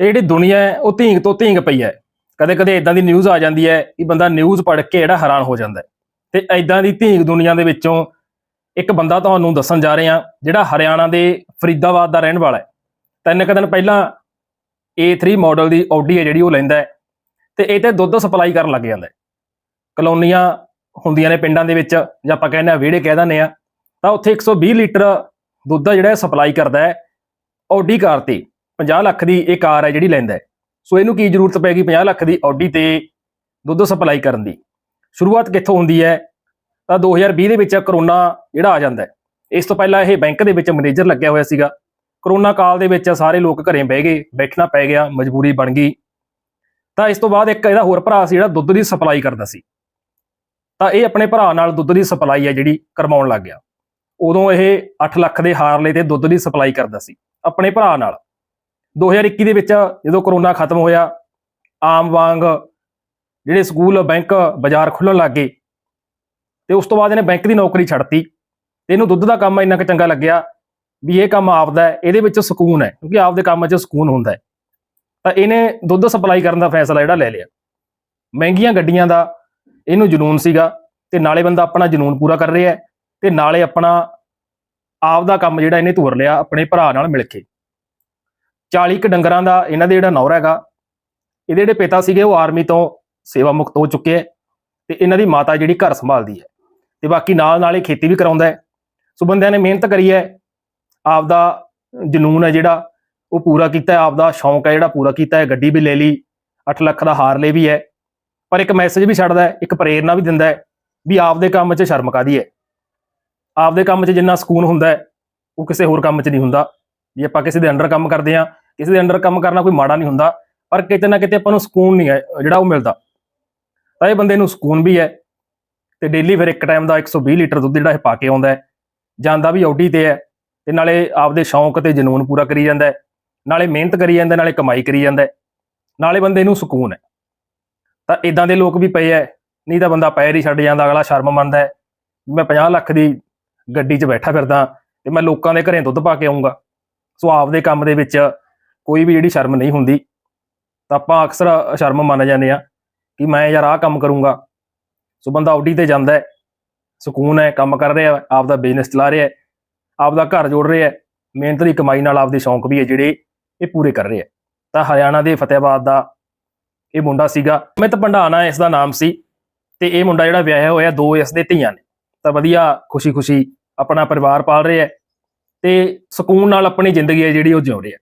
ਇਹ ਜਿਹੜੀ ਦੁਨੀਆ ਹੈ, ਉਹ ਧੀਂਗ ਤੋਂ ਧੀਂਗ ਪਈ ਹੈ। ਕਦੇ ਕਦੇ ਇਦਾਂ ਦੀ ਨਿਊਜ਼ ਆ ਜਾਂਦੀ ਹੈ ਕਿ ਬੰਦਾ ਨਿਊਜ਼ ਪੜ੍ਹ ਕੇ ਜਿਹੜਾ ਹੈਰਾਨ ਹੋ ਜਾਂਦਾ ਹੈ। ਤੇ ਇਦਾਂ ਦੀ ਧੀਂਗ ਦੁਨੀਆ ਦੇ ਵਿੱਚੋਂ ਇੱਕ ਬੰਦਾ ਤੁਹਾਨੂੰ ਦੱਸਣ ਜਾ ਰਹੇ ਹਾਂ ਜਿਹੜਾ ਹਰਿਆਣਾ ਦੇ ਫਰੀਦਾਬਾਦ ਦਾ ਰਹਿਣ ਵਾਲਾ ਹੈ। ਤਿੰਨ ਕੁ ਦਿਨ ਪਹਿਲਾਂ A3 ਮਾਡਲ ਦੀ ਆਡੀ ਹੈ ਜਿਹੜੀ ਉਹ ਲੈਂਦਾ ਹੈ ਤੇ ਇਹ ਤੇ ਦੁੱਧ ਸਪਲਾਈ ਕਰਨ ਲੱਗ ਜਾਂਦਾ ਹੈ। ਕਲੋਨੀਆਂ ਹੁੰਦੀਆਂ ਨੇ ਪਿੰਡਾਂ ਦੇ ਵਿੱਚ, ਜਾਂ ਆਪਾਂ ਕਹਿੰਦੇ ਆ ਵਿਹੜੇ ਕਹਿ ਦਿੰਦੇ ਆ ਤਾਂ ਉੱਥੇ 120 ਲੀਟਰ ਦੁੱਧ ਜਿਹੜਾ ਸਪਲਾਈ ਕਰਦਾ ਹੈ ਆਡੀ ਕਾਰ ਤੇ। 50 ਲੱਖ ਦੀ ਇਹ ਕਾਰ ਹੈ ਜਿਹੜੀ ਲੈਂਦਾ ਸੋ ਇਹਨੂੰ ਕੀ ਜ਼ਰੂਰਤ ਪੈਗੀ 50 ਲੱਖ ਦੀ ਆਡੀ ਤੇ ਦੁੱਧ ਸਪਲਾਈ ਕਰਨ ਦੀ। ਸ਼ੁਰੂਆਤ ਕਿੱਥੋਂ ਹੁੰਦੀ ਹੈ? ਤਾਂ 2020 ਦੇ ਵਿੱਚ ਕਰੋਨਾ ਜਿਹੜਾ ਆ ਜਾਂਦਾ ਇਸ ਤੋਂ ਪਹਿਲਾਂ ਇਹ ਬੈਂਕ ਦੇ ਵਿੱਚ ਮੈਨੇਜਰ ਲੱਗਿਆ ਹੋਇਆ ਸੀਗਾ। ਕਰੋਨਾ ਕਾਲ ਦੇ ਵਿੱਚ ਸਾਰੇ ਲੋਕ ਘਰੇ ਬਹਿ ਗਏ, ਬੈਠਣਾ ਪੈ ਗਿਆ, ਮਜਬੂਰੀ ਬਣ ਗਈ। ਤਾਂ ਇਸ ਤੋਂ ਬਾਅਦ ਇੱਕ ਇਹਦਾ ਹੋਰ ਭਰਾ ਸੀ ਜਿਹੜਾ ਦੁੱਧ ਦੀ ਸਪਲਾਈ ਕਰਦਾ ਸੀ। ਤਾਂ ਇਹ ਆਪਣੇ ਭਰਾ ਨਾਲ ਦੁੱਧ ਦੀ ਸਪਲਾਈ ਹੈ ਜਿਹੜੀ ਕਰਵਾਉਣ ਲੱਗ ਗਿਆ। ਉਦੋਂ ਇਹ 8 ਲੱਖ ਦੇ ਹਾਰਲੇ ਤੇ ਦੁੱਧ ਦੀ ਸਪਲਾਈ ਕਰਦਾ ਸੀ, ਆਪਣੇ ਭਰਾ ਨਾਲ। 2021 ਦੇ ਵਿੱਚ ਜਦੋਂ ਕਰੋਨਾ ਖਤਮ ਹੋਇਆ, ਆਮ ਵਾਂਗ ਜਿਹੜੇ ਸਕੂਲ, ਬੈਂਕ, ਬਾਜ਼ਾਰ ਖੁੱਲਣ ਲੱਗ ਗਏ ਤੇ ਉਸ ਤੋਂ ਬਾਅਦ ਇਹਨੇ ਬੈਂਕ ਦੀ ਨੌਕਰੀ ਛੱਡਤੀ ਤੇ ਇਹਨੂੰ ਦੁੱਧ ਦਾ ਕੰਮ ਇੰਨਾ ਕੁ ਚੰਗਾ ਲੱਗਿਆ ਵੀ ਇਹ ਕੰਮ ਆਪਦਾ ਹੈ, ਇਹਦੇ ਵਿੱਚ ਸਕੂਨ ਹੈ ਕਿਉਂਕਿ ਆਪਦੇ ਕੰਮ 'ਚ ਸਕੂਨ ਹੁੰਦਾ ਹੈ। ਤਾਂ ਇਹਨੇ ਦੁੱਧ ਸਪਲਾਈ ਕਰਨ ਦਾ ਫੈਸਲਾ ਜਿਹੜਾ ਲੈ ਲਿਆ। ਮਹਿੰਗੀਆਂ ਗੱਡੀਆਂ ਦਾ ਇਹਨੂੰ ਜਨੂਨ ਸੀਗਾ ਤੇ ਨਾਲੇ ਬੰਦਾ ਆਪਣਾ ਜਨੂਨ ਪੂਰਾ ਕਰ ਰਿਹਾ ਹੈ ਤੇ ਨਾਲੇ ਆਪਣਾ ਆਪਦਾ ਕੰਮ ਜਿਹੜਾ ਇਹਨੇ ਧੁਰ ਲਿਆ, ਆਪਣੇ ਭਰਾ ਨਾਲ ਮਿਲ ਕੇ। 40 ਕ ਡੰਗਰਾਂ ਦਾ ਇਹਨਾਂ ਦੇ ਜਿਹੜਾ ਨੌਰਾ ਹੈਗਾ, ਇਹਦੇ ਜਿਹੜੇ ਪਿਤਾ ਸੀਗੇ ਉਹ ਆਰਮੀ ਤੋਂ ਸੇਵਾ ਮੁਕਤ ਹੋ ਚੁੱਕੇ ਹੈ ਤੇ ਇਹਨਾਂ ਦੀ ਮਾਤਾ ਜਿਹੜੀ ਘਰ ਸੰਭਾਲਦੀ ਹੈ ਤੇ ਬਾਕੀ ਨਾਲ ਨਾਲ ਇਹ ਖੇਤੀ ਵੀ ਕਰਾਉਂਦਾ ਹੈ। ਸੋ ਬੰਦਿਆਂ ਨੇ ਮਿਹਨਤ ਕਰੀ ਹੈ, ਆਪਦਾ ਜਨੂਨ ਹੈ ਜਿਹੜਾ, ਉਹ ਪੂਰਾ ਕੀਤਾ ਹੈ, ਆਪਦਾ ਸ਼ੌਂਕ ਹੈ ਜਿਹੜਾ ਪੂਰਾ ਕੀਤਾ ਹੈ, ਗੱਡੀ ਵੀ ਲੈ ਲਈ 8 ਲੱਖ ਦਾ ਹਾਰ ਲੈ ਵੀ ਹੈ। ਪਰ ਇੱਕ ਮੈਸੇਜ ਵੀ ਛੱਡਦਾ ਹੈ, ਇੱਕ ਪ੍ਰੇਰਣਾ ਵੀ ਦਿੰਦਾ ਹੈ ਵੀ ਆਪਦੇ ਕੰਮ 'ਚ ਸ਼ਰਮ ਕਾਦੀ ਹੈ। ਆਪਦੇ ਕੰਮ 'ਚ ਜਿੰਨਾ ਸਕੂਨ ਹੁੰਦਾ ਹੈ, ਉਹ ਕਿਸੇ ਹੋਰ ਕੰਮ 'ਚ ਨਹੀਂ ਹੁੰਦਾ। ਜੇ ਆਪਾਂ ਕਿਸੇ ਦੇ ਅੰਡਰ ਕੰਮ ਕਰਦੇ ਆ ਕਿਸੇ ਦੇ ਅੰਡਰ ਕੰਮ ਕਰਨਾ ਕੋਈ ਮਾੜਾ ਨਹੀਂ ਹੁੰਦਾ, ਪਰ ਕਿਤੇ ਨਾ ਕਿਤੇ ਆਪਾਂ ਨੂੰ ਸਕੂਨ ਨਹੀਂ ਹੈ ਜਿਹੜਾ ਉਹ ਮਿਲਦਾ। ਤਾਂ ਇਹ ਬੰਦੇ ਨੂੰ ਸਕੂਨ ਵੀ ਹੈ ਤੇ ਡੇਲੀ ਫਿਰ ਇੱਕ ਟਾਈਮ ਦਾ 120 ਲੀਟਰ ਦੁੱਧ ਜਿਹੜਾ ਇਹ ਪਾ ਕੇ ਆਉਂਦਾ ਹੈ। ਜਾਂਦਾ ਵੀ ਆਡੀ ਤੇ ਹੈ ਤੇ ਨਾਲੇ ਆਪਦੇ ਸ਼ੌਂਕ ਤੇ ਜਨੂਨ ਪੂਰਾ ਕਰੀ ਜਾਂਦਾ ਹੈ, ਨਾਲੇ ਮਿਹਨਤ ਕਰੀ ਜਾਂਦਾ, ਨਾਲੇ ਕਮਾਈ ਕਰੀ ਜਾਂਦਾ ਨਾਲੇ ਬੰਦੇ ਨੂੰ ਸਕੂਨ ਹੈ। ਤਾਂ ਇਦਾਂ ਦੇ ਲੋਕ ਵੀ ਪਏ ਐ ਨਹੀਂ ਤਾਂ ਬੰਦਾ ਪੈਰ ਹੀ ਛੱਡ ਜਾਂਦਾ, ਅਗਲਾ ਸ਼ਰਮ ਮੰਨਦਾ ਹੈ ਮੈਂ 50 ਲੱਖ ਦੀ ਗੱਡੀ 'ਚ ਬੈਠਾ ਫਿਰਦਾ ਤੇ ਮੈਂ ਲੋਕਾਂ ਦੇ ਘਰੇ ਦੁੱਧ ਪਾ ਕੇ ਆਉਂਗਾ ਸੋ ਆਪਦੇ ਕੰਮ ਦੇ ਵਿੱਚ ਕੋਈ ਵੀ ਜਿਹੜੀ ਸ਼ਰਮ ਨਹੀਂ ਹੁੰਦੀ, ਤਾਂ ਆਪਾਂ ਅਕਸਰ ਸ਼ਰਮ ਮੰਨ ਜਾਂਦੇ ਆ ਕਿ ਮੈਂ ਯਾਰ ਆਹ ਕੰਮ ਕਰੂੰਗਾ। ਸੋ ਬੰਦਾ ਆਡੀ ਤੇ ਜਾਂਦਾ ਹੈ। ਸਕੂਨ ਹੈ, ਕੰਮ ਕਰ ਰਿਹਾ ਹੈ, ਆਪਦਾ ਬਿਜ਼ਨਸ ਚਲਾ ਰਿਹਾ ਹੈ, ਆਪਦਾ ਘਰ ਜੋੜ ਰਿਹਾ ਮਿਹਨਤ ਦੀ ਕਮਾਈ ਨਾਲ ਆਪਦੇ ਸ਼ੌਂਕ ਵੀ ਹੈ ਜਿਹੜੇ ਇਹ ਪੂਰੇ ਕਰ ਰਿਹਾ ਹੈ। ਤਾਂ ਹਰਿਆਣਾ ਦੇ ਫਤਿਆਬਾਦ ਦਾ ਇਹ ਮੁੰਡਾ ਸੀਗਾ। ਅਮਿਤ ਭੰਡਾਨਾ ਇਸ ਦਾ ਨਾਮ ਸੀ ਤੇ ਇਹ ਮੁੰਡਾ ਜਿਹੜਾ ਵਿਆਹਿਆ ਹੋਇਆ ਦੋ ਇਸ ਦੇ ਧੀਆਂ ਨੇ। ਤਾਂ ਵਧੀਆ ਖੁਸ਼ੀ-ਖੁਸ਼ੀ ਆਪਣਾ ਪਰਿਵਾਰ ਪਾਲ ਰਿਹਾ ਹੈ ਤੇ ਸਕੂਨ ਨਾਲ ਆਪਣੀ ਜ਼ਿੰਦਗੀ ਹੈ ਜਿਹੜੀ ਉਹ ਜਿਉ ਰਿਹਾ